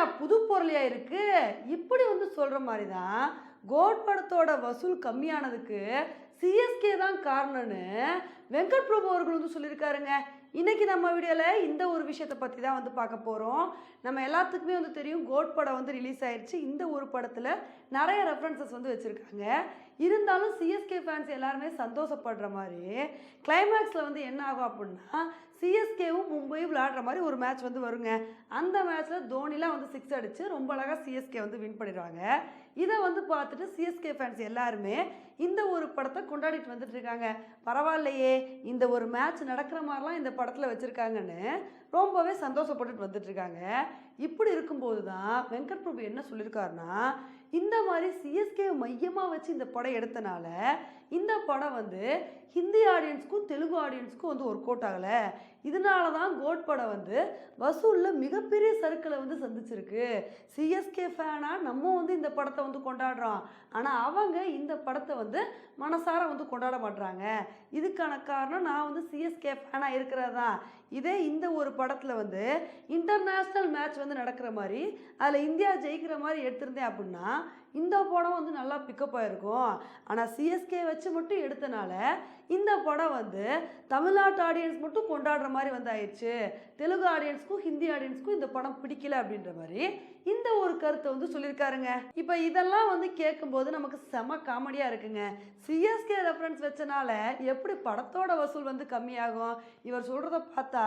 என்னையா புது பொருளையா இருக்கு. இப்படி வந்து சொல்கிற மாதிரி தான் கோட் படத்தோட வசூல் கம்மியானதுக்கு சிஎஸ்கே தான் காரணம்னு வெங்கட் பிரபு அவர்கள் வந்து சொல்லியிருக்காருங்க. இன்னைக்கு நம்ம வீடியோவில் இந்த ஒரு விஷயத்தை பற்றி தான் வந்து பார்க்க போகிறோம் நம்ம எல்லாத்துக்குமே வந்து தெரியும் கோட் படம் வந்து ரிலீஸ் ஆயிடுச்சு இந்த ஒரு படத்தில் நிறைய ரெஃபரன்சஸ் வந்து வச்சுருக்காங்க. இருந்தாலும் சிஎஸ்கே ஃபேன்ஸ் எல்லாருமே சந்தோஷப்படுற மாதிரி கிளைமேக்ஸில் வந்து என்ன ஆகும் அப்படின்னா சிஎஸ்கேவும் மும்பையும் விளையாடுற மாதிரி ஒரு மேட்ச் வந்து வருங்க. அந்த மேட்ச்சில் தோனிலாம் வந்து சிக்ஸ் அடித்து ரொம்ப அழகாக சிஎஸ்கே வந்து வின் பண்ணிடுவாங்க. இதை வந்து பார்த்துட்டு சிஎஸ்கே ஃபேன்ஸ் எல்லாருமே இந்த ஒரு படத்தை கொண்டாடிட்டு வந்துட்டு இருக்காங்க. பரவாயில்லையே இந்த ஒரு மேட்ச் நடக்கிற மாதிரிலாம் இந்த படத்தில் வச்சுருக்காங்கன்னு ரொம்பவே சந்தோஷப்பட்டுட்டு வந்துட்டு இருக்காங்க. இப்படி இருக்கும்போது தான் வெங்கட் பிரபு என்ன சொல்லியிருக்காருன்னா இந்த மாதிரி சிஎஸ்கே மையமாக வச்சு இந்த படம் எடுத்தனால இந்த படம் வந்து ஹிந்தி ஆடியன்ஸ்க்கும் தெலுங்கு ஆடியன்ஸ்க்கும் வந்து ஒர்க் அவுட் ஆகலை. இதனால தான் கோட் படம் வந்து வசூலில் மிகப்பெரிய சர்க்கிளை வந்து சந்திச்சிருக்கு. சிஎஸ்கே ஃபேனாக நம்ம வந்து இந்த படத்தை வந்து கொண்டாடுறோம். ஆனால் அவங்க இந்த படத்தை வந்து மனசார வந்து கொண்டாட மாட்றாங்க. இதுக்கான காரணம் நான் வந்து சிஎஸ்கே ஃபேனாக இருக்கிறது தான் இதே இந்த ஒரு படத்தில் வந்து இன்டர்நேஷ்னல் மேட்ச் வந்து நடக்கிற மாதிரி அதில் இந்தியா ஜெயிக்கிற மாதிரி எடுத்திருந்தேன் அப்படின்னா இந்த படம் வந்து நல்லா பிக்கப் ஆகிருக்கும் ஆனால் சிஎஸ்கே வச்சு மட்டும் எடுத்தனால இந்த படம் வந்து தமிழ்நாட்டு ஆடியன்ஸ் மட்டும் கொண்டாடுற மாதிரி வந்து ஆயிடுச்சு. தெலுங்கு ஆடியன்ஸ்க்கும் ஹிந்தி ஆடியன்ஸ்க்கும் இந்த படம் பிடிக்கல அப்படின்ற மாதிரி இந்த ஒரு கருத்தை வந்து சொல்லியிருக்காருங்க. இப்போ இதெல்லாம் வந்து கேட்கும்போது நமக்கு செம காமெடியாக இருக்குங்க. சிஎஸ்கே ரெஃபரன்ஸ் வச்சனால எப்படி படத்தோட வசூல் வந்து கம்மியாகும்? இவர் சொல்கிறத பார்த்தா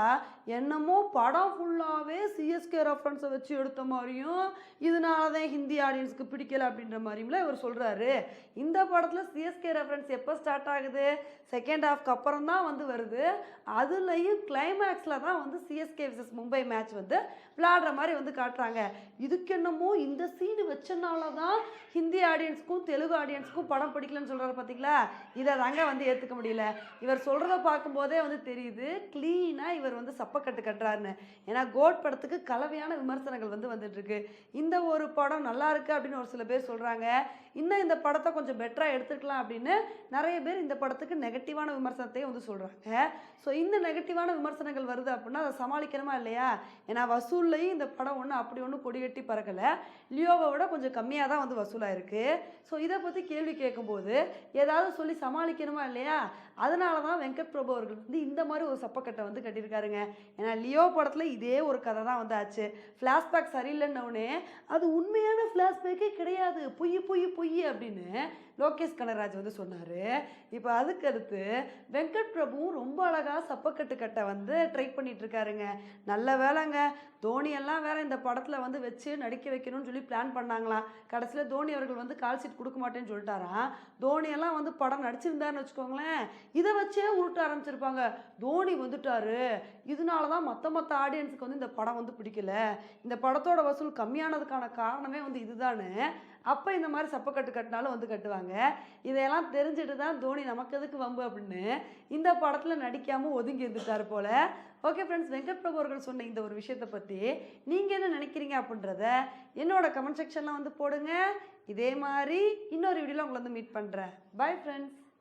என்னமோ படம் ஃபுல்லாகவே சிஎஸ்கே ரெஃபரன்ஸ் வச்சு எடுத்த மாதிரியும் இதனால தான் ஹிந்தி ஆடியன்ஸ்க்கு பிடிக்கல அப்படின்ற மாதிரியும்ல இவர் சொல்கிறாரு இந்த படத்தில் சிஎஸ்கே ரெஃபரன்ஸ் எப்போ ஸ்டார்ட் ஆகுது? செகண்ட் ஹாஃப்க்கு அப்புறம் தான் வந்து வருது. அதுலேயும் கிளைமேக்ஸில் தான் வந்து சிஎஸ்கே விசஸ் மும்பை மேட்ச் வந்து விளையாடுற மாதிரி வந்து காட்டுறாங்க. இதுக்கென்னமோ இந்த சீன் பிரச்சனால தான் ஹிந்தி ஆடியன்ஸ்க்கும் தெலுங்கு ஆடியன்ஸ்க்கும் படம் பிடிக்கலன்னு சொல்கிறாரு பார்த்தீங்களா இதை தாங்க வந்து ஏற்றுக்க முடியல. இவர் சொல்கிறத பார்க்கும்போதே வந்து தெரியுது க்ளீனாக இவர் வந்து சப்பக்கட்டு கட்டுறாருன்னு. ஏன்னா கோட் படத்துக்கு கலவையான விமர்சனங்கள் வந்து வந்துட்டுருக்கு. இந்த ஒரு படம் நல்லா இருக்குது அப்படின்னு ஒரு சில பேர் சொல்கிறாங்க இன்னும் இந்த படத்தை கொஞ்சம் பெட்டராக எடுத்துருக்கலாம் அப்படின்னு நிறைய பேர் இந்த படத்துக்கு நெகட்டிவான விமர்சனத்தையும் வந்து சொல்கிறாங்க ஸோ இந்த நெகட்டிவான விமர்சனங்கள் வருது அப்படின்னா அதை சமாளிக்கணுமா இல்லையா? ஏன்னா வசூல்லையும் இந்த படம் ஒன்றும் அப்படி ஒன்றும் கொடிகட்டி பறக்கலை. லியோவை விட கொஞ்சம் கம்மியாக தான் வந்து வசூலாயிருக்கு. ஸோ இதை பற்றி கேள்வி கேட்கும்போது ஏதாவது சொல்லி சமாளிக்கணுமா இல்லையா? அதனால தான் வெங்கட் பிரபு அவர்கள் வந்து இந்த மாதிரி ஒரு சப்பக்கட்டை வந்து கட்டியிருக்காருங்க. ஏன்னா லியோ படத்தில் இதே ஒரு கதை தான் வந்து ஆச்சு ஃப்ளாஷ்பேக் சரியில்லைன்னொடனே அது உண்மையான ஃப்ளாஷ்பேக்கே கிடையாது. பொய் பொய் பொய் அப்படின்னு லோகேஷ் கனராஜ் வந்து சொன்னார். இப்போ அதுக்கு அடுத்து வெங்கட் பிரபுவும் ரொம்ப அழகாக சப்பக்கட்டு கட்ட வந்து ட்ரை பண்ணிட்டு இருக்காருங்க நல்ல வேலைங்க. தோனியெல்லாம் வேற இந்த படத்தில் வந்து வச்சு நடிக்க வைக்கணும்னு சொல்லி பிளான் பண்ணாங்க. பண்ணாங்களாம் கடைசியில் தோனி அவர்கள் வந்து கால் சீட் கொடுக்க மாட்டேன்னு சொல்லிட்டாராம் தோனி எல்லாம் வந்து படம் நடிச்சிருந்தாருன்னு வச்சுக்கோங்களேன். இதை வச்சே உருட்ட ஆரம்பிச்சிருப்பாங்க. தோனி வந்துட்டாரு. இதனால தான் மற்ற மற்ற ஆடியன்ஸுக்கு வந்து இந்த படம் வந்து பிடிக்கல. இந்த படத்தோட வசூல் கம்மியானதுக்கான காரணமே வந்து இதுதானு. அப்போ இந்த மாதிரி சப்பக்கட்டு கட்டினாலும் வந்து கட்டுவாங்க. இதையெல்லாம் தெரிஞ்சுட்டு தான் தோனி நமக்கு எதுக்கு வம்பு அப்படின்னு இந்த படத்தில் நடிக்காமல் ஒதுங்கி இருந்துட்டார் போல். ஓகே ஃப்ரெண்ட்ஸ் வெங்கட் பிரபு அவர்கள் சொன்ன இந்த ஒரு விஷயத்தை பற்றி நீங்கள் என்ன நினைக்கிறீங்க அப்படின்றத என்னோட கமெண்ட் செக்ஷனில் வந்து போடுங்க. இதே மாதிரி இன்னொரு வீடியோவில் உங்களை வந்து மீட் பண்ணுறேன் பை ஃப்ரெண்ட்ஸ்